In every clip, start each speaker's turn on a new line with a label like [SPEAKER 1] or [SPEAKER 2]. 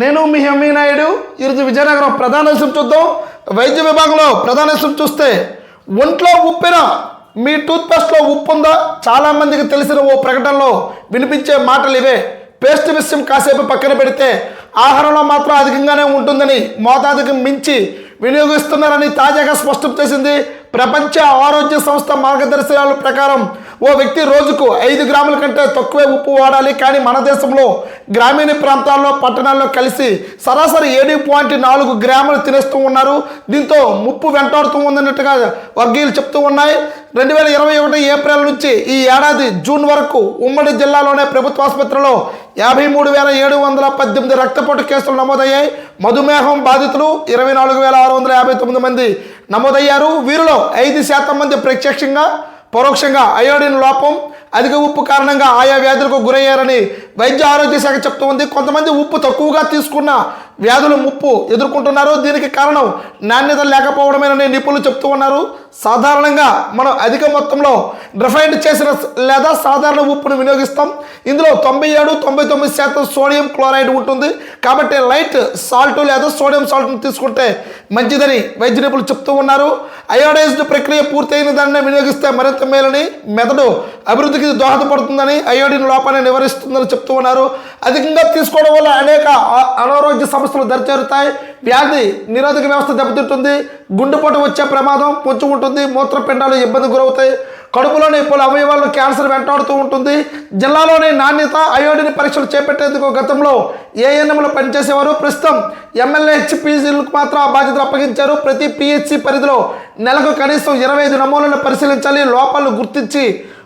[SPEAKER 1] నేను మీ ఎంవి నాయుడు. ఈరోజు విజయనగరం ప్రధాన విషయం చూద్దాం. వైద్య విభాగంలో ప్రధాన విషయం చూస్తే ఒంట్లో ఉప్పిన మీ టూత్పేస్ట్లో ఉప్పు ఉందా చాలామందికి తెలిసిన ఓ ప్రకటనలో వినిపించే మాటలు ఇవే. పేస్ట్ విషయం కాసేపు పక్కన పెడితే ఆహారంలో మాత్రం అధికంగానే ఉంటుందని మోతాదుకి మించి వినియోగిస్తున్నారని తాజాగా స్పష్టం చేసింది ప్రపంచ ఆరోగ్య సంస్థ మార్గదర్శకాల ప్రకారం ఓ వ్యక్తి రోజుకు ఐదు గ్రాముల కంటే తక్కువే ఉప్పు వాడాలి కానీ మన దేశంలో గ్రామీణ ప్రాంతాల్లో పట్టణాల్లో కలిసి సరాసరి ఏడు పాయింట్ నాలుగు గ్రాములు తినేస్తూ ఉన్నారు. దీంతో ముప్పు వెంటాడుతూ ఉందన్నట్టుగా వర్గీయులు చెప్తూ ఉన్నాయి. రెండు వేల ఇరవై ఒకటి ఏప్రిల్ నుంచి ఈ ఏడాది జూన్ వరకు ఉమ్మడి జిల్లాలోనే ప్రభుత్వ ఆసుపత్రిలో యాభై మూడు వేల ఏడు వందల పద్దెనిమిది రక్తపోటు కేసులు నమోదయ్యాయి. మధుమేహం బాధితులు ఇరవై నాలుగు వేల ఆరు వందల యాభై తొమ్మిది మంది నమోదయ్యారు. వీరిలో ఐదు శాతం మంది ప్రత్యక్షంగా పరోక్షంగా అయోడిన్ లోపం అధిక ఉప్పు కారణంగా ఆయా వ్యాధులకు గురయ్యారని వైద్య ఆరోగ్య శాఖ చెప్తూ ఉంది కొంతమంది ఉప్పు తక్కువగా తీసుకున్న వ్యాధులు ముప్పు ఎదుర్కొంటున్నారు దీనికి కారణం నాణ్యత లేకపోవడమేనని నిపుణులు చెప్తూ ఉన్నారు. సాధారణంగా మనం అధిక మొత్తంలో రిఫైండ్ చేసిన లేదా సాధారణ ఉప్పును వినియోగిస్తాం. ఇందులో తొంభై ఏడు తొంభై తొమ్మిది శాతం సోడియం క్లోరైడ్ ఉంటుంది. కాబట్టి లైట్ సాల్ట్ లేదా సోడియం సాల్ట్ను తీసుకుంటే మంచిదని వైద్య నిపుణులు చెప్తూ ఉన్నారు. అయోడైజ్డ్ ప్రక్రియ పూర్తయిన దాన్ని వినియోగిస్తే మరింత మేలని మెదడు అభివృద్ధికి దోహదపడుతుందని అయోడిన్ లోపాన్ని నివారిస్తుందని చెప్తూ ఉన్నారు. అధికంగా తీసుకోవడం వల్ల అనేక అనారోగ్య సమస్యలు దరిచేరుతాయి. వ్యాధి నిరోధక వ్యవస్థ దెబ్బతింటుంది. గుండెపోటు వచ్చే ప్రమాదం పొంచి ఉంటుంది. మూత్రపిండాలు ఇబ్బంది గురవుతాయి. కడుపులోని పలు అవయవాల్లో క్యాన్సర్ వెంటాడుతూ ఉంటుంది. జిల్లాలోని నాణ్యత అయోడిన్ పరీక్షలు చేపట్టేందుకు గతంలో ఏఎన్ఎంలో పనిచేసేవారు. ప్రస్తుతం ఎమ్మెల్యేహెచ్పిసిలకు మాత్రం ఆ బాధ్యతలు అప్పగించారు. ప్రతి పిహెచ్సి పరిధిలో నెలకు కనీసం ఇరవై ఐదు నమూనాలను పరిశీలించాలి. లోపాలను గుర్తించి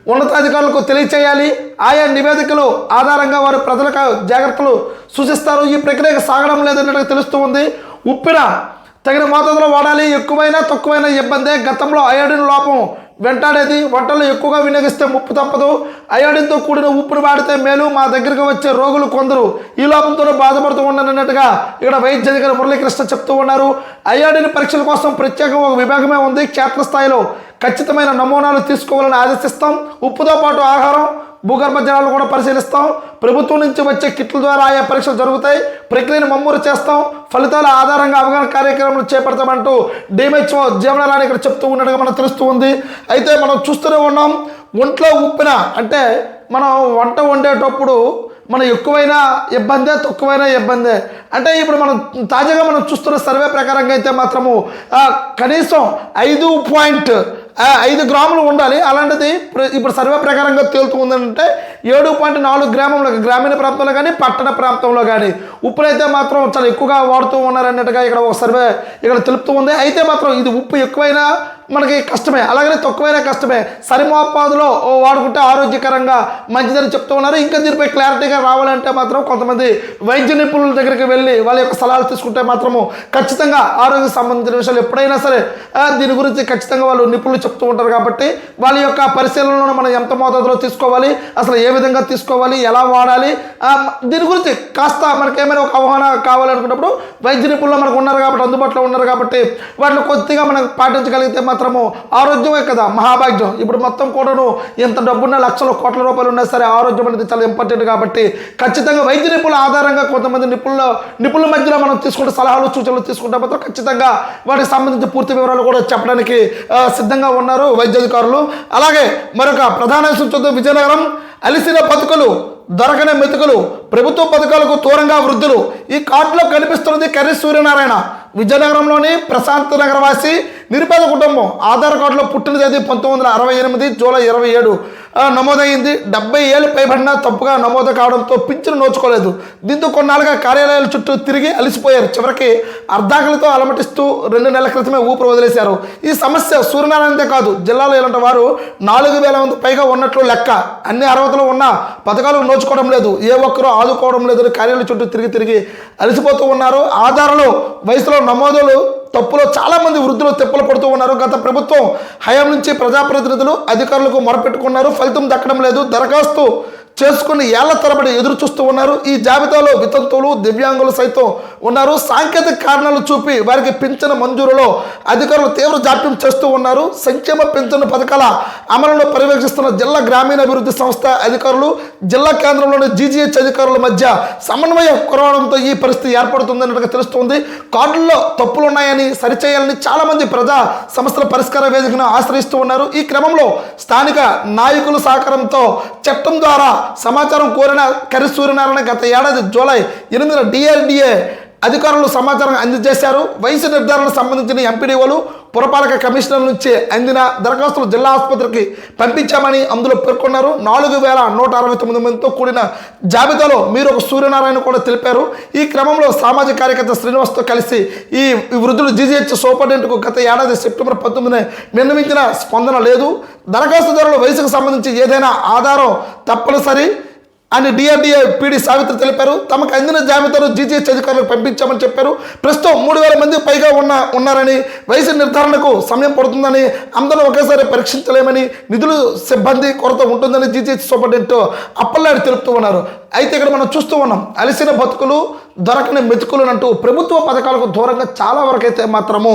[SPEAKER 1] ఉన్నతాధికారులకు తెలియచేయాలి. ఆయా నివేదికలు ఆధారంగా వారు ప్రజలకు జాగ్రత్తలు సూచిస్తారు. ఈ ప్రక్రియ సాగడం లేదన్నట్టు తెలుస్తూ ఉంది. ఉప్పిన తగిన మోతాదులో వాడాలి. ఎక్కువైనా తక్కువైనా ఇబ్బందే. గతంలో అయోడిన్ లోపం వెంటాడేది. వంటలు ఎక్కువగా వినియోగిస్తే ముప్పు తప్పదు. అయోడిన్తో కూడిన ఉప్పును వాడితే మేలు. మా దగ్గరికి వచ్చే రోగులు కొందరు ఈ లోపంతోనే బాధపడుతూ ఉండనన్నట్టుగా ఇక్కడ వైద్య అధికారి మురళీకృష్ణ చెప్తూ ఉన్నారు. అయోడిన్ పరీక్షల కోసం ప్రత్యేకంగా ఒక విభాగమే ఉంది. క్షేత్రస్థాయిలో ఖచ్చితమైన నమూనాలు తీసుకోవాలని ఆదేశిస్తాం. ఉప్పుతో పాటు ఆహారం భూగర్భ జలాలు కూడా పరిశీలిస్తాం. ప్రభుత్వం నుంచి వచ్చే కిట్ల ద్వారా ఆయా పరీక్షలు జరుగుతాయి. ప్రక్రియను మమ్మూరు చేస్తాం. ఫలితాల ఆధారంగా అవగాహన కార్యక్రమాలు చేపడతామంటూ డిఎంహెచ్ఓ జీవనరాణి ఇక్కడ చెప్తూ ఉన్నట్టుగా మనకు తెలుస్తూ ఉంది. అయితే మనం చూస్తూనే ఉన్నాం. ఒంట్లో ఉప్పిన అంటే మనం వంట వండేటప్పుడు మనం ఎక్కువైనా ఇబ్బందే తక్కువైనా ఇబ్బందే. అంటే ఇప్పుడు మనం తాజాగా మనం చూస్తున్న సర్వే ప్రకారంగా అయితే మాత్రము కనీసం ఐదు పాయింట్ ఐదు గ్రాములు ఉండాలి. అలాంటిది ఇప్పుడు సర్వే ప్రకారంగా తేలుతూ ఉందంటే ఏడు పాయింట్ నాలుగు గ్రామంలో గ్రామీణ ప్రాంతంలో కానీ పట్టణ ప్రాంతంలో కానీ. ఉప్పునైతే మాత్రం చాలా ఎక్కువగా వాడుతూ ఉన్నారన్నట్టుగా ఇక్కడ ఒక సర్వే ఇక్కడ తెలుపుతూ ఉంది. అయితే మాత్రం ఇది ఉప్పు ఎక్కువైనా మనకి కష్టమే అలాగనే తక్కువైనా కష్టమే. సరిమోపాదులో ఓ వాడుకుంటే ఆరోగ్యకరంగా మంచిదని చెప్తూ ఉన్నారు. ఇంకా దీనిపై క్లారిటీగా రావాలంటే మాత్రం కొంతమంది వైద్య నిపుణుల దగ్గరికి వెళ్ళి వాళ్ళ యొక్క సలహాలు తీసుకుంటే మాత్రము ఖచ్చితంగా ఆరోగ్య సంబంధించిన విషయాలు ఎప్పుడైనా సరే దీని గురించి ఖచ్చితంగా వాళ్ళు నిపుణులు చెప్తూ ఉంటారు కాబట్టి వాళ్ళ యొక్క పరిశీలనలో మనం ఎంత మోతాదులో తీసుకోవాలి అసలు ఏ విధంగా తీసుకోవాలి ఎలా వాడాలి దీని గురించి కాస్త మనకి ఏమైనా ఒక అవగాహన కావాలనుకున్నప్పుడు వైద్య నిపుణులు మనకు ఉన్నారు కాబట్టి అందుబాటులో ఉన్నారు కాబట్టి వాటిని కొద్దిగా మనం పాటించగలిగితే మాత్రము ఆరోగ్యమే కదా. మహాభాగ్యం. ఇప్పుడు మొత్తం కూడాను ఎంత డబ్బున్న లక్షల కోట్ల రూపాయలు ఉన్నా సరే ఆరోగ్యం అనేది చాలా ఇంపార్టెంట్ కాబట్టి ఖచ్చితంగా వైద్య నిపుణుల ఆధారంగా కొంతమంది నిపుణుల నిపుణుల మధ్యలో మనం తీసుకుంటే సలహాలు సూచనలు తీసుకుంటే మాత్రం ఖచ్చితంగా వాటికి సంబంధించిన పూర్తి వివరాలు కూడా చెప్పడానికి సిద్ధంగా ఉన్నారు వైద్య అధికారులు అలాగే మరొక ప్రధాన విషయం చూద్దాం. విజయనగరం అలిసిన బతుకులు దొరకని మెతుకులు ప్రభుత్వ పథకాలకు దూరంగా వృద్ధులు. ఈ కార్డులో కనిపిస్తున్నది కర్రీ సూర్యనారాయణ. విజయనగరంలోని ప్రశాంత నగరవాసి నిరుపేద కుటుంబం ఆధార్ కార్డులో పుట్టిన తేదీ పంతొమ్మిది వందల అరవై ఎనిమిది జూలై ఇరవై ఏడు. నమోదైంది. డెబ్బై ఏళ్ళు పైబడినా తప్పుగా నమోదు కావడంతో పింఛను నోచుకోలేదు. దీంతో కొన్నాళ్ళుగా కార్యాలయాల చుట్టూ తిరిగి అలసిపోయారు. చివరికి అర్ధాకలితో అలమటిస్తూ రెండు నెలల క్రితమే ఊపిరి వదిలేశారు. ఈ సమస్య సూర్యనారాయణతే కాదు జిల్లాలో ఇలాంటి వారు నాలుగు వేల మంది పైగా ఉన్నట్లు లెక్క. అన్ని అర్హతలు ఉన్న పథకాలు నోచుకోవడం లేదు. ఏ ఒక్కరూ ఆదుకోవడం లేదు కార్యాలయ చుట్టూ తిరిగి తిరిగి అలసిపోతూ ఉన్నారు. ఆధారాలు వయసులో నమోదులు తప్పులో చాలా మంది వృద్ధులు తెప్పలు పడుతూ ఉన్నారు. గత ప్రభుత్వం హయాం నుంచి ప్రజాప్రతినిధులు అధికారులకు మొరపెట్టుకున్నారు. ఫలితం దక్కడం లేదు. దరఖాస్తు చేసుకుని ఏళ్ళ తరబడి ఎదురు చూస్తూ ఉన్నారు. ఈ జాబితాలో వితంతువులు దివ్యాంగులు సైతం ఉన్నారు. సాంకేతిక కారణాలు చూపి వారికి పింఛను మంజూరులో అధికారులు తీవ్ర జాప్యం చేస్తూ ఉన్నారు. సంక్షేమ పింఛను పథకాల అమలును పర్యవేక్షిస్తున్న జిల్లా గ్రామీణాభివృద్ధి సంస్థ అధికారులు జిల్లా కేంద్రంలోని జీజీహెచ్ అధికారుల మధ్య సమన్వయ కురవడంతో ఈ పరిస్థితి ఏర్పడుతుందన్నట్టుగా తెలుస్తుంది. కార్డుల్లో తప్పులు ఉన్నాయని సరిచేయాలని చాలామంది ప్రజా సమస్యల పరిష్కార వేదికను ఆశ్రయిస్తూ ఉన్నారు. ఈ క్రమంలో స్థానిక నాయకుల సహకారంతో చట్టం ద్వారా సమాచారం కోరిన కరి సూర్యనారాయణ గత ఏడాది జూలై ఎనిమిదిన డిఆర్డిఏ అధికారులు సమాచారం అందజేశారు. వయసు నిర్ధారణకు సంబంధించిన ఎంపీడీఓలు పురపాలక కమిషనర్ నుంచి అందిన దరఖాస్తులు జిల్లా ఆసుపత్రికి పంపించామని అందులో పేర్కొన్నారు. నాలుగు వేల నూట అరవై తొమ్మిది మందితో కూడిన జాబితాలో మీరు ఒక సూర్యనారాయణ కూడా తెలిపారు. ఈ క్రమంలో సామాజిక కార్యకర్త శ్రీనివాస్తో కలిసి ఈ వృద్ధులు వృద్ధుడు జీజీహెచ్ సూపరింటెండెంట్కు గత ఏడాది సెప్టెంబర్ పంతొమ్మిదిన విన్నవించిన స్పందన లేదు. దరఖాస్తుదారుల వయసుకు సంబంధించి ఏదైనా ఆధారం తప్పనిసరి. అని డిఆర్డీఏ పీడీ సావిత్రి తెలిపారు. తమకు అందిన జాబితాను జీజీహెచ్ అధికారులకు పంపించామని చెప్పారు. ప్రస్తుతం మూడు వేల మంది పైగా ఉన్న ఉన్నారని వయసు నిర్ధారణకు సమయం పడుతుందని అందరూ ఒకేసారి పరీక్షించలేమని నిధులు సిబ్బంది కొరత ఉంటుందని జీజీహెచ్ సూపరింటెండెంట్ అప్పల్లాడి తెలుపుతూ ఉన్నారు. అయితే ఇక్కడ మనం చూస్తూ ఉన్నాం. అలిసిన బతుకులు దొరకని మెతుకులు అంటూ ప్రభుత్వ పథకాలకు దూరంగా చాలా వరకైతే మాత్రము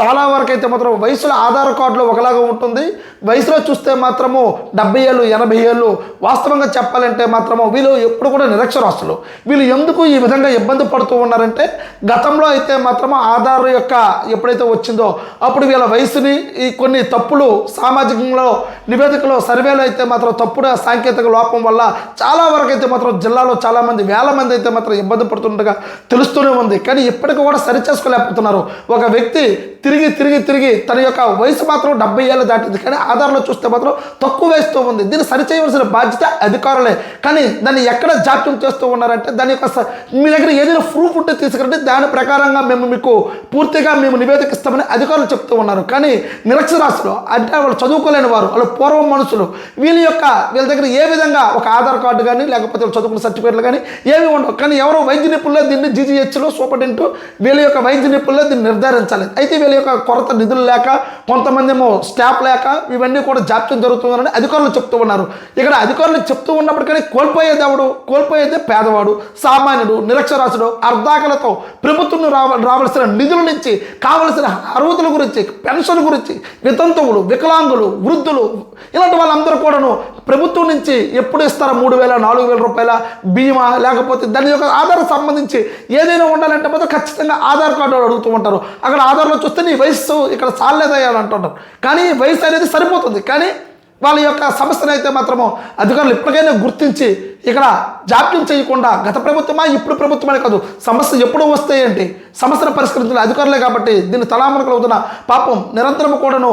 [SPEAKER 1] చాలా వరకైతే మాత్రం వయసులో ఆధార్ కార్డులో ఒకలాగా ఉంటుంది. వయసులో చూస్తే మాత్రము డెబ్బై ఏళ్ళు ఎనభై ఏళ్ళు వాస్తవంగా చెప్పాలంటే మాత్రము వీళ్ళు ఎప్పుడు కూడా నిరక్షరాస్తులు వీళ్ళు ఎందుకు ఈ విధంగా ఇబ్బంది పడుతూ ఉన్నారంటే గతంలో అయితే మాత్రము ఆధార్ యొక్క ఎప్పుడైతే వచ్చిందో అప్పుడు వీళ్ళ వయసుని ఈ కొన్ని తప్పులు సామాజికంలో నివేదికలో సర్వేలో అయితే మాత్రం తప్పుడు సాంకేతిక లోపం వల్ల చాలా వరకు అయితే మాత్రం జిల్లాలో చాలామంది వేల మంది అయితే మాత్రం ఇబ్బంది పడుతుండగా తెలుస్తూనే ఉంది. కానీ ఇప్పటికీ కూడా సరి చేసుకోలేకపోతున్నారు ఒక వ్యక్తి తిరిగి తిరిగి తిరిగి తన యొక్క వయసు మాత్రం డెబ్బై ఏళ్ళు దాటింది. కానీ ఆధార్లో చూస్తే మాత్రం తక్కువ వయసుతో ఉంది. దీన్ని సరిచేయవలసిన బాధ్యత అధికారులే. కానీ దాన్ని ఎక్కడ జాప్యం చేస్తూ ఉన్నారంటే దాని యొక్క మీ దగ్గర ఏదైనా ప్రూఫ్ ఉంటే తీసుకురండి. దాని ప్రకారంగా మేము మీకు పూర్తిగా మేము నివేదిక ఇస్తామని అధికారులు చెప్తూ ఉన్నారు. కానీ నిరక్షరాస్తులు అంటే వాళ్ళు చదువుకోలేని వారు వాళ్ళు పూర్వం మనుషులు. వీళ్ళ యొక్క వీళ్ళ దగ్గర ఏ విధంగా ఒక ఆధార్ కార్డు కానీ లేకపోతే చదువుకున్న సర్టిఫికేట్లు కానీ ఏమి ఉండవు. కానీ ఎవరో వైద్య నిపుణులు దీన్ని జీజీహెచ్లో సూపరింటెండెంట్ వీళ్ళ యొక్క వైద్య నిపుణులు దీన్ని నిర్ధారించాలి. అయితే వీళ్ళ యొక్క కొరత నిధులు లేక కొంతమంది ఏమో స్టాఫ్ లేక ఇవన్నీ కూడా జాప్యం జరుగుతుందని అధికారులు చెప్తూ ఉన్నారు. ఇక్కడ అధికారులు చెప్తూ ఉన్నప్పటికీ కోల్పోయేది ఎవడు? కోల్పోయేదే పేదవాడు సామాన్యుడు నిరక్షరాశుడు అర్ధాకలతో ప్రభుత్వం రావ రావాల్సిన నిధుల నుంచి కావలసిన అర్హతల గురించి పెన్షన్ గురించి వితంతువులు వికలాంగులు వృద్ధులు ఇలాంటి వాళ్ళందరూ కూడాను ప్రభుత్వం నుంచి ఎప్పుడు ఇస్తారా మూడు వేల నాలుగు వేల రూపాయల బీమా లేకపోతే దాని యొక్క ఆధార సంబంధించి ఏదైనా ఉండాలంటే మాత్రం ఖచ్చితంగా ఆధార్ కార్డు అడుగుతూ ఉంటారు. అక్కడ ఆధార్లో చూస్తే నీ వయస్సు ఇక్కడ చాలేదయ్యా అని అంటుంటారు కానీ వయసు అనేది సరిపోతుంది. కానీ వాళ్ళ యొక్క సమస్యను అయితే మాత్రము అధికారులు ఇప్పటికైనా గుర్తించి ఇక్కడ జాప్యం చేయకుండా గత ప్రభుత్వమా ఇప్పుడు ప్రభుత్వమే కాదు సమస్య ఎప్పుడు వస్తాయి ఏంటి? సమస్యను పరిష్కరించిన అధికారులే కాబట్టి దీన్ని తలామణకులు అవుతున్న పాపం నిరంతరం కూడాను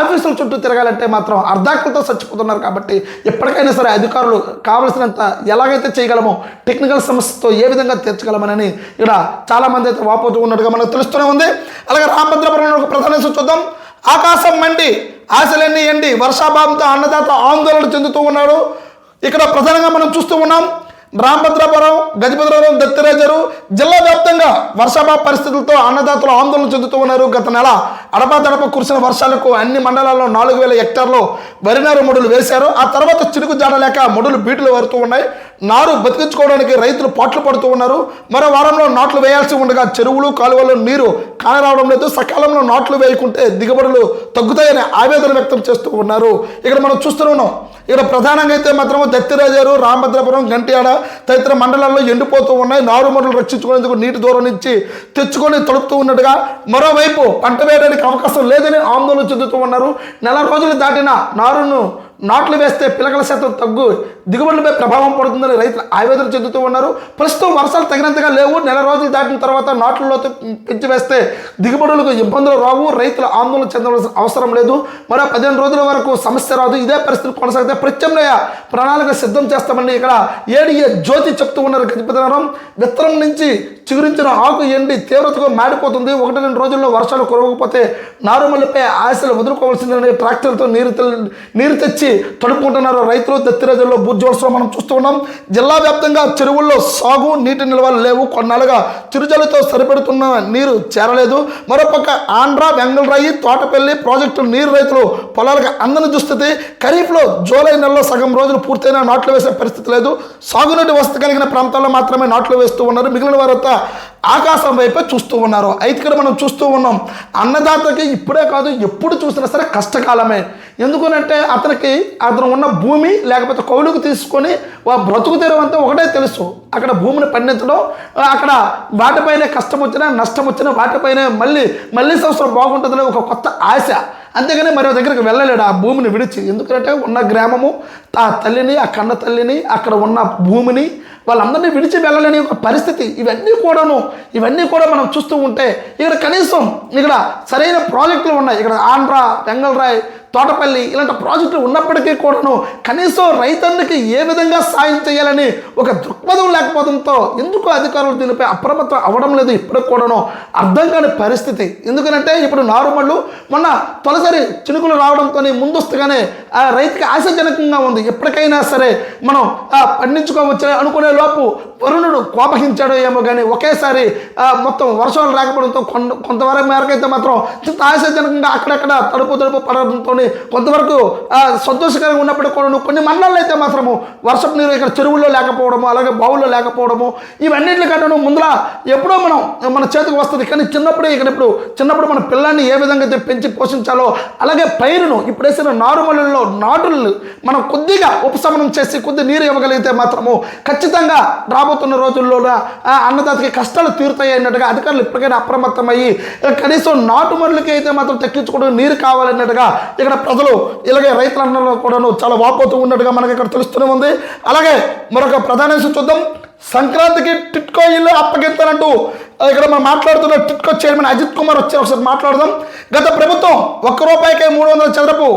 [SPEAKER 1] ఆఫీసుల చుట్టూ తిరగాలంటే మాత్రం అర్ధాకులతో చచ్చిపోతున్నారు కాబట్టి ఎప్పటికైనా సరే అధికారులు కావలసినంత ఎలాగైతే చేయగలమో టెక్నికల్ సమస్యతో ఏ విధంగా తీర్చగలమని ఇక్కడ చాలామంది అయితే వాపోతూ ఉన్నట్టుగా మనకు తెలుస్తూనే ఉంది. అలాగే రామభద్రపురంలో ఒక ప్రధాన చూద్దాం. ఆకాశం మండి. ఆశలన్నీ ఎండి వర్షాభావంతో అన్నదాత ఆందోళన చెందుతూ ఉన్నాడు. ఇక్కడ ప్రధానంగా మనం చూస్తూ ఉన్నాం రామభద్రాపురం గజభద్రపురం దత్తిరాజరు జిల్లా వ్యాప్తంగా వర్షాభావ పరిస్థితులతో అన్నదాతలు ఆందోళన చెందుతూ ఉన్నారు. గత నెల అడపాదడప కురిసిన వర్షాలకు అన్ని మండలాల్లో నాలుగు వేల హెక్టార్లు వరి నారు మొడులు వేశారు. ఆ తర్వాత చినుకు జాడలేక మొడులు బీటులు వరుతూ ఉన్నాయి. నారు బతికించుకోవడానికి రైతులు పాట్లు పడుతూ ఉన్నారు. మరో వారంలో నాట్లు వేయాల్సి ఉండగా చెరువులు కాలువలు నీరు కానరావడం లేదు. సకాలంలో నాట్లు వేయకుంటే దిగుబడులు తగ్గుతాయని ఆవేదన వ్యక్తం చేస్తూ ఉన్నారు. ఇక్కడ మనం చూస్తూనే ఉన్నాం ఇక్కడ ప్రధానంగా అయితే మాత్రం దత్తిరాజారు రామభద్రపురం గంట్యాడ తదితర మండలాల్లో ఎండిపోతూ ఉన్నాయి. నారుమడులు రక్షించుకునేందుకు నీటి దూరం నుంచి తెచ్చుకొని తడుపుతూ ఉన్నట్టుగా మరోవైపు పంట వేయడానికి అవకాశం లేదని ఆందోళన చెందుతూ ఉన్నారు. నెల రోజులు దాటిన నారును నాట్లు వేస్తే పిలకల శాతం తగ్గు దిగుబడులపై ప్రభావం పడుతుందని రైతులు ఆవేదన చెందుతూ ఉన్నారు. ప్రస్తుతం వర్షాలు తగినంతగా లేవు. నెల రోజులు దాటిన తర్వాత నాట్లలో పెంచి వేస్తే దిగుబడులకు ఇబ్బందులు రావు. రైతులు ఆందోళన చెందవలసిన అవసరం లేదు. మరో పదిహేను రోజుల వరకు సమస్య రాదు. ఇదే పరిస్థితి కొనసాగితే ప్రత్యామ్నాయ ప్రణాళిక సిద్ధం చేస్తామని ఇక్కడ ఏడిఏ జ్యోతి చెప్తూ ఉన్నారు. గజపతినారం విత్తనం నుంచి చిగురించిన ఆకు ఎండి తీవ్రతగా మాడిపోతుంది. ఒకటి రెండు రోజుల్లో వర్షాలు కురవకపోతే నారుమల్లిపై ఆశలు వదులుకోవాల్సిందని ట్రాక్టర్తో నీరు నీరు తెచ్చి తడుపుకుంటున్నారు రైతులు. దత్తిరాజుల్లో బుర్జోల్స్లో మనం చూస్తూ ఉన్నాం. జిల్లా వ్యాప్తంగా చెరువుల్లో సాగు నీటి నిల్వలు లేవు. కొన్నాళ్ళుగా చిరుజలతో సరిపెడుతున్న నీరు చేరలేదు. మరోపక్క ఆంధ్ర వెంగళరాయి తోటపల్లి ప్రాజెక్టు నీరు రైతులు పొలాలకు అందని దుస్థితి. ఖరీఫ్లో జూలై నెలలో సగం రోజులు పూర్తయినా నాట్లు వేసే పరిస్థితి లేదు. సాగునీటి వసతి కలిగిన ప్రాంతాల్లో మాత్రమే నాట్లు వేస్తూ ఉన్నారు. మిగిలిన వారంతా ఆకాశం వైపే చూస్తూ ఉన్నారు. అయితే ఇక్కడ మనం చూస్తూ ఉన్నాం అన్నదాతకి ఇప్పుడే కాదు ఎప్పుడు చూసినా సరే కష్టకాలమే. ఎందుకనంటే అతనికి అతను ఉన్న భూమి లేకపోతే కౌలుకు తీసుకొని వా బ్రతుకు తెరవంతా ఒకటే తెలుసు. అక్కడ భూమిని పండించడం అక్కడ వాటిపైనే కష్టం వచ్చినా నష్టం వచ్చినా వాటిపైనే మళ్ళీ మళ్ళీ సంవత్సరం బాగుంటుందనే ఒక కొత్త ఆశ. అంతేగాని మరో దగ్గరికి వెళ్ళలేడు ఆ భూమిని విడిచి. ఎందుకంటే ఉన్న గ్రామము ఆ తల్లిని ఆ కన్న తల్లిని అక్కడ ఉన్న భూమిని వాళ్ళందరినీ విడిచి వెళ్ళలేని ఒక పరిస్థితి. ఇవన్నీ కూడాను ఇవన్నీ కూడా మనం చూస్తూ ఉంటే ఇక్కడ కనీసం ఇక్కడ సరైన ప్రాజెక్టులు ఉన్నాయి. ఇక్కడ ఆంధ్ర వెంగళరాయ్ తోటపల్లి ఇలాంటి ప్రాజెక్టులు ఉన్నప్పటికీ కూడాను కనీసం రైతన్నికి ఏ విధంగా సాయం చేయాలని ఒక దృక్పథం లేకపోవడంతో ఎందుకు అధికారులు దీనిపై అప్రమత్తం అవ్వడం లేదు ఇప్పటికి కూడాను అర్థం కాని పరిస్థితి. ఎందుకంటే ఇప్పుడు నారుమళ్ళు మొన్న తొలిసారి చినుకులు రావడంతో ముందస్తుగానే ఆ రైతుకి ఆశాజనకంగా ఉంది. ఎప్పటికైనా సరే మనం పండించుకోవచ్చు అనుకునే లోపు వరుణుడు కోపగించాడో ఏమో కానీ ఒకేసారి మొత్తం వర్షాలు రాకపోవడంతో కొంత కొంతవరకు మేరకైతే మాత్రం ఆశాజనకంగా అక్కడక్కడ తడుపు తడుపు పడడంతో కొంతవరకు సంతోషకరంగా ఉన్నప్పటికీ కూడా కొన్ని మండలాలు అయితే మాత్రము వర్షపు నీరు ఇక్కడ చెరువుల్లో లేకపోవడము అలాగే బావుల్లో లేకపోవడము ఇవన్నింటి కంటే ముందులా ఎప్పుడో మనం మన చేతికి వస్తుంది. కానీ చిన్నప్పుడే ఇక్కడ ఇప్పుడు చిన్నప్పుడు మన పిల్లల్ని ఏ విధంగా అయితే పెంచి పోషించాలో అలాగే పైరును ఇప్పుడు వేసిన నారుమలలో నాటులు మనం కొద్దిగా ఉపశమనం చేసి కొద్ది నీరు ఇవ్వగలిగితే మాత్రము ఖచ్చితంగా రాబోతున్న రోజుల్లో అన్నదాతకి కష్టాలు తీరుతాయి అన్నట్టుగా అధికారులు ఇప్పటికైనా అప్రమత్తమయ్యి కనీసం నాటుమరులకి అయితే మాత్రం తగ్గించుకోవడం నీరు కావాలన్నట్టుగా ఇక్కడ ప్రజలు ఇలాగే రైతులందరూ కూడాను చాలా వాపోతూ ఉన్నట్టుగా మనకి ఇక్కడ తెలుస్తూనే ఉంది. అలాగే మరొక ప్రధాన చూద్దాం. సంక్రాంతికి టిట్కో ఇల్లు అప్పగిస్తానంటూ ఇక్కడ మనం మాట్లాడుతున్న టిట్కో చైర్మన్ అజిత్ కుమార్ వచ్చారు. ఒకసారి మాట్లాడదాం. గత ప్రభుత్వం ఒక్క రూపాయికే మూడు వందల చదరపు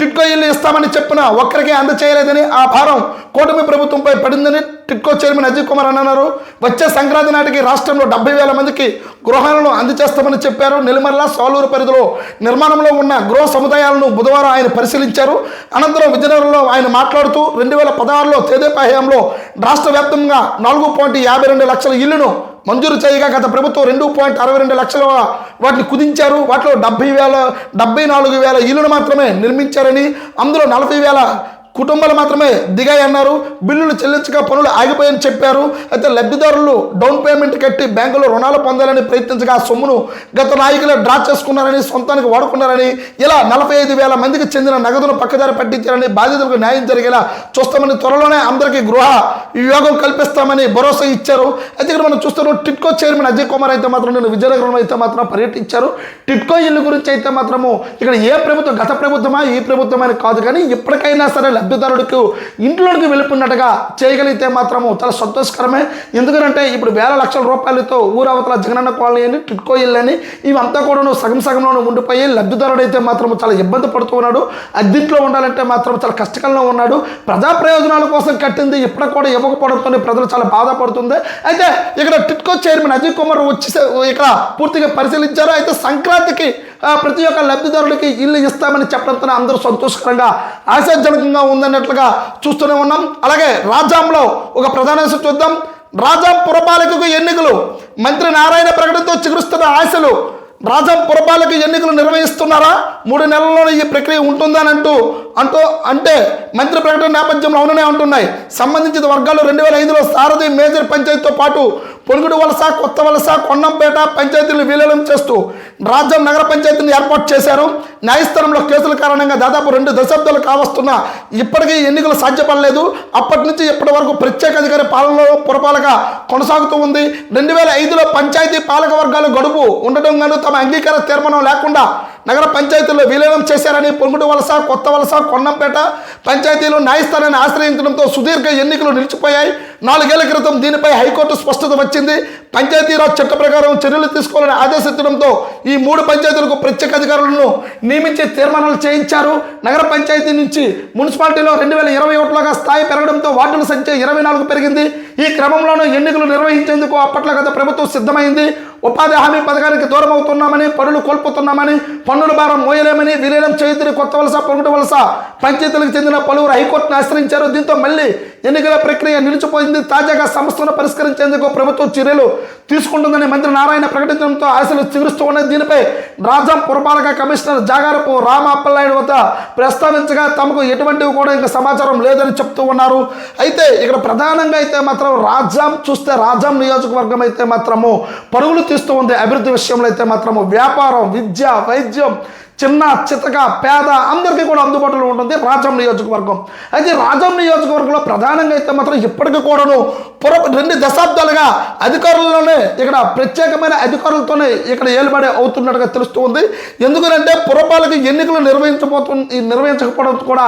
[SPEAKER 1] టిట్కో ఇల్లు ఇస్తామని చెప్పిన ఒక్కరికే అందచేయలేదని ఆ భారం కూటమి ప్రభుత్వంపై పడిందని టిట్కో చైర్మన్ అజిత్ కుమార్ అన్నారు వచ్చే సంక్రాంతి నాటికి రాష్ట్రంలో డెబ్బై వేల మందికి గృహాలను అందజేస్తామని చెప్పారు. నెల్లిమర్ల సోలూరు పరిధిలో నిర్మాణంలో ఉన్న గృహ సముదాయాలను బుధవారం ఆయన పరిశీలించారు. అనంతరం విజయనగరంలో ఆయన మాట్లాడుతూ రెండు వేల పదహారులో తేదేపా హయాంలో రాష్ట్ర వ్యాప్తంగా నాలుగు పాయింట్ యాభై రెండు లక్షల ఇల్లును మంజూరు చేయగా గత ప్రభుత్వం రెండు పాయింట్ అరవై రెండు లక్షల వాటిని కుదించారు. వాటిలో డెబ్బై వేల డెబ్బై నాలుగు వేల ఇల్లులు మాత్రమే నిర్మించారని అందులో నలభై వేల కుటుంబాలు మాత్రమే దిగాయన్నారు. బిల్లులు చెల్లించక పనులు ఆగిపోయని చెప్పారు. అయితే లబ్ధిదారులు డౌన్ పేమెంట్ కట్టి బ్యాంకులో రుణాలు పొందాలని ప్రయత్నించగా ఆ సొమ్మును గత నాయకులే డ్రా చేసుకున్నారని సొంతానికి వాడుకున్నారని ఇలా నలభై ఐదు వేల మందికి చెందిన నగదును పక్కదారి పట్టించారని బాధితులకు న్యాయం జరిగేలా చూస్తామని త్వరలోనే అందరికీ గృహ యోగం కల్పిస్తామని భరోసా ఇచ్చారు. అయితే ఇక్కడ మనం చూస్తున్నాం టిట్కో చైర్మన్ అజయ్ కుమార్ అయితే మాత్రం నేను విజయనగరం అయితే మాత్రం పర్యటించారు. టిట్కో ఇల్లు గురించి అయితే మాత్రము ఇక్కడ ఏ ప్రభుత్వం గత ప్రభుత్వమా ఈ ప్రభుత్వమని కాదు. కానీ ఎప్పటికైనా సరే లబ్ధిదారుడికి ఇంట్లోకి వెళ్ళిపోయినట్టుగా చేయగలిగితే మాత్రము చాలా సంతోషకరమే. ఎందుకంటే ఇప్పుడు వేల లక్షల రూపాయలతో ఊరవతల జగనన్న కాలనీ అని టిట్కో ఇల్లు అని ఇవంతా కూడా సగం సగంలోనూ ఉండిపోయి లబ్ధిదారుడు అయితే మాత్రం చాలా ఇబ్బంది పడుతూ ఉన్నాడు. అద్దీంట్లో ఉండాలంటే మాత్రం చాలా కష్టకాలంలో ఉన్నాడు. ప్రజా ప్రయోజనాల కోసం కట్టింది ఇప్పుడు కూడా ఇవ్వకపోవడంతో ప్రజలు చాలా బాధపడుతుంది. అయితే ఇక్కడ టిట్కో చైర్మన్ అజయ్ కుమార్ వచ్చి ఇక్కడ పూర్తిగా పరిశీలించారు. అయితే సంక్రాంతికి ప్రతి ఒక్క లబ్ధిదారుడికి ఇల్లు ఇస్తామని చెప్పడంతో అందరూ సంతోషకరంగా ఆశాజనకంగా ఉందన్నట్లుగా చూస్తూనే ఉన్నాం. అలాగే రాజాంలో ఒక ప్రధాన చూద్దాం. రాజా పురపాలకకు ఎన్నికలు. మంత్రి నారాయణ ప్రకటనతో చిగురుస్తున్న ఆశలు రాజా పురపాలక ఎన్నికలు నిర్వహిస్తున్నారా? మూడు నెలల్లోనే ఈ ప్రక్రియ ఉంటుందని అంటూ అంటూ అంటే మంత్రి ప్రకటన నేపథ్యంలో అవుననే అంటున్నాయి. సంబంధించిన వర్గాలు రెండు వేల ఐదులో సారథి మేజర్ పంచాయతీతో పాటు పొనుగుడు వలస కొత్త వలస కొండంపేట పంచాయతీలు విలీనం చేస్తూ రాజ్యం నగర పంచాయతీని ఏర్పాటు చేశారు. న్యాయస్థానంలో కేసుల కారణంగా దాదాపు రెండు దశాబ్దాలు కావస్తున్న ఇప్పటికీ ఎన్నికలు సాధ్యపడలేదు. అప్పటి నుంచి ఇప్పటి వరకు ప్రత్యేక అధికారి పాలనలో పురపాలక కొనసాగుతూ ఉంది. రెండు వేల ఐదులో పంచాయతీ పాలక వర్గాలు గడుపు ఉండటం గాను తమ అంగీకార తీర్మానం లేకుండా నగర పంచాయతీల్లో విలీనం చేశారని పొంగుడు వలస కొత్త వలస కొండంపేట పంచాయతీలు న్యాయస్థానాన్ని ఆశ్రయించడంతో సుదీర్ఘ ఎన్నికలు నిలిచిపోయాయి. నాలుగేళ్ళ క్రితం దీనిపై హైకోర్టు స్పష్టత వచ్చింది. పంచాయతీరాజ్ చట్ట ప్రకారం చర్యలు తీసుకోవాలని ఆదేశించడంతో ఈ మూడు పంచాయతీలకు ప్రత్యేక అధికారులను నియమించే తీర్మానాలు చేయించారు. నగర పంచాయతీ నుంచి మున్సిపాలిటీలో రెండు వేల ఇరవై ఒకటిలోగా స్థాయి పెరగడంతో వార్డుల సంఖ్య ఇరవై నాలుగు పెరిగింది. ఈ క్రమంలోనూ ఎన్నికలు నిర్వహించేందుకు అప్పట్లో గత ప్రభుత్వం సిద్ధమైంది. ఉపాధి హామీ పథకానికి దూరం అవుతున్నామని పనులు కోల్పోతున్నామని పన్నుల భారం మోయలేమని విలీనం చేయుద్దని కొత్త వలస పొరుగుడు వలస. పంచాయతీలకు చెందిన పలువురు హైకోర్టును ఆశ్రయించారు. దీంతో మళ్ళీ ఎన్నికల ప్రక్రియ నిలిచిపోయింది. తాజాగా సమస్యను పరిష్కరించేందుకు ప్రభుత్వం చర్యలు తీసుకుంటుందని మంత్రి నారాయణ ప్రకటించడంతో ఆశలు చిగురుస్తూ ఉన్నాయి. దీనిపై రాజాం పురపాలక కమిషనర్ జాగారపు రామ అప్పలనాయుడు వద్ద ప్రస్తావించగా తమకు ఎటువంటివి కూడా ఇంకా సమాచారం లేదని చెప్తూ ఉన్నారు. అయితే ఇక్కడ ప్రధానంగా అయితే మాత్రం రాజాం చూస్తే రాజాం నియోజకవర్గం అయితే మాత్రము పరుగులు తీస్తూ ఉంది. అభివృద్ధి విషయంలో అయితే మాత్రము వ్యాపారం విద్య వైద్యం చిన్న చితక పేద అందరికీ కూడా అందుబాటులో ఉంటుంది రాజం నియోజకవర్గం. అయితే రాజం నియోజకవర్గంలో ప్రధానంగా అయితే మాత్రం ఇప్పటికీ కూడాను పుర రెండు దశాబ్దాలుగా అధికారులలోనే ఇక్కడ ప్రత్యేకమైన అధికారులతోనే ఇక్కడ ఏలుబడి అవుతున్నట్టుగా తెలుస్తూ ఉంది ఎందుకంటే పురపాలక ఎన్నికలు నిర్వహించబోతు నిర్వహించకపోవడం కూడా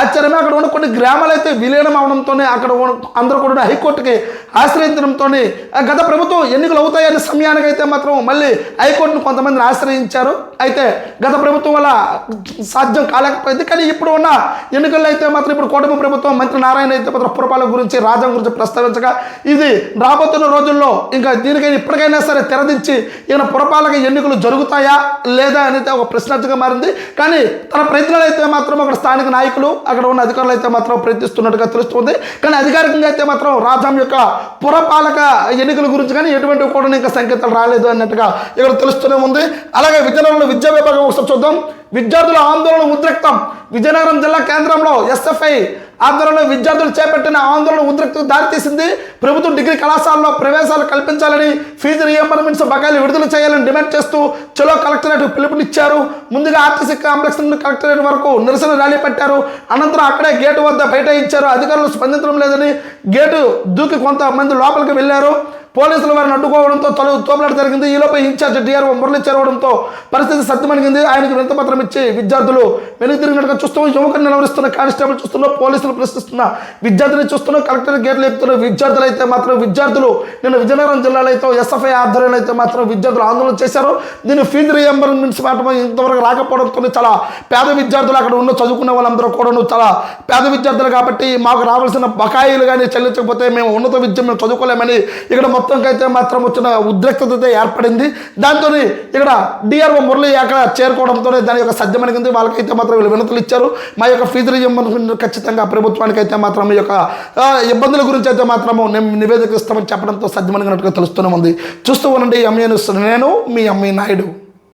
[SPEAKER 1] ఆశ్చర్యమే. అక్కడ ఉన్న కొన్ని గ్రామాలు అయితే విలీనం అవడంతోనే అక్కడ అందరూ కూడా హైకోర్టుకి ఆశ్రయించడంతో గత ప్రభుత్వం ఎన్నికలు అవుతాయనే సమయానికి అయితే మాత్రం మళ్ళీ హైకోర్టును కొంతమందిని ఆశ్రయించారు. అయితే గత ప్రభుత్వం వల్ల సాధ్యం కాలేకపోయింది. కానీ ఇప్పుడు ఉన్న ఎన్నికల్లో అయితే మాత్రం ఇప్పుడు కూటమి ప్రభుత్వం మంత్రి నారాయణ అయితే మాత్రం పురపాలక గురించి రాజ్యం గురించి ప్రస్తావించగా ఇది రాబోతున్న రోజుల్లో ఇంకా దీనికైనా ఇప్పటికైనా సరే తెరదించి ఈయన పురపాలక ఎన్నికలు జరుగుతాయా లేదా అనేది ఒక ప్రశ్నార్థంగా మారింది. కానీ తన ప్రయత్నాలు అయితే మాత్రం అక్కడ స్థానిక నాయకులు అక్కడ ఉన్న అధికారులు అయితే మాత్రం ప్రయత్నిస్తున్నట్టుగా తెలుస్తుంది. కానీ అధికారికంగా అయితే మాత్రం రాజ్యం యొక్క పురపాలక ఎన్నికల గురించి కానీ ఎటువంటి కూడా ఇంకా సంకేతాలు రాలేదు అన్నట్టుగా ఇక్కడ తెలుస్తూనే ఉంది. అలాగే ఆందోళనలు విద్యా విభాగం ఒకసారి చూద్దాం. విద్యార్థుల ఆందోళన ఉద్రిక్తం. విజయనగరం జిల్లా కేంద్రంలో ఎస్ఎఫ్ఐ ఆందోళనలో విద్యార్థులు చేపట్టిన ఆందోళన ఉద్రిక్తకు దారితీసింది. ప్రభుత్వం డిగ్రీ కళాశాలలో ప్రవేశాలు కల్పించాలని ఫీజు రియంబర్మెంట్స్ బకాయిలు విడుదల చేయాలని డిమాండ్ చేస్తూ చలో కలెక్టరేట్ పిలుపునిచ్చారు. ముందుగా ఆర్టీసీ కాంప్లెక్స్ నుండి కలెక్టరేట్ వరకు నిరసన ర్యాలీ పెట్టారు. అనంతరం అక్కడే గేటు వద్ద బయట ఇచ్చారు అధికారులు స్పందించడం లేదని గేటు దూకి కొంతమంది లోపలికి వెళ్ళారు. పోలీసులు వారిని అడ్డుకోవడంతో తొలి తోపులాట జరిగింది. ఈలోపు ఇన్ఛార్జ్ డిఆర్ఓ మురళి చేరవడంతో పరిస్థితి సత్యమణిగింది ఆయనకు వింతపత్రం ఇచ్చి విద్యార్థులు వెనుక తిరిగినట్టుగా చూస్తూ యువకుని నిలవరిస్తున్న కానిస్టేబుల్ చూస్తున్న పోలీసులు ప్రశ్నిస్తున్న విద్యార్థిని చూస్తున్న కలెక్టర్ గేట్లు ఎక్కుతున్న విద్యార్థులు అయితే మాత్రం విద్యార్థులు నిన్న విజయనగరం జిల్లాలో అయితే ఎస్ఎఫ్ఐ ఆధ్వర్యంలో అయితే మాత్రం విద్యార్థులు ఆందోళన చేశారు. దీన్ని ఫీజు రియంబర్మెంట్స్ మాత్రం ఇంతవరకు రాకపోవడంతో చాలా పేద విద్యార్థులు అక్కడ ఉన్న చదువుకున్న వాళ్ళందరూ కూడా చాలా పేద విద్యార్థులు కాబట్టి మాకు రావాల్సిన బకాయిలు కానీ చెల్లించకపోతే మేము ఉన్నత విద్య మేము చదువుకోలేమని ఇక్కడ మొత్తంకి అయితే మాత్రం వచ్చిన ఉద్రిక్తత అయితే ఏర్పడింది. దాంతో ఇక్కడ డిఆర్ఓ మురళి అక్కడ చేరుకోవడంతో దాని యొక్క సద్యమనిగింది వాళ్ళకైతే మాత్రం వీళ్ళు వినతులు ఇచ్చారు. మా యొక్క ఫీజు రియంబర్మెంట్ ఖచ్చితంగా ప్రభుత్వానికి అయితే మాత్రం ఈ యొక్క ఇబ్బందుల గురించి అయితే మాత్రము నేను నివేదిక ఇస్తామని చెప్పడంతో సత్యమనిగినట్టుగా తెలుస్తూనే ఉంది. చూస్తూ ఉండండి ఎంఏ నేను మీ అమ్మాయి నాయుడు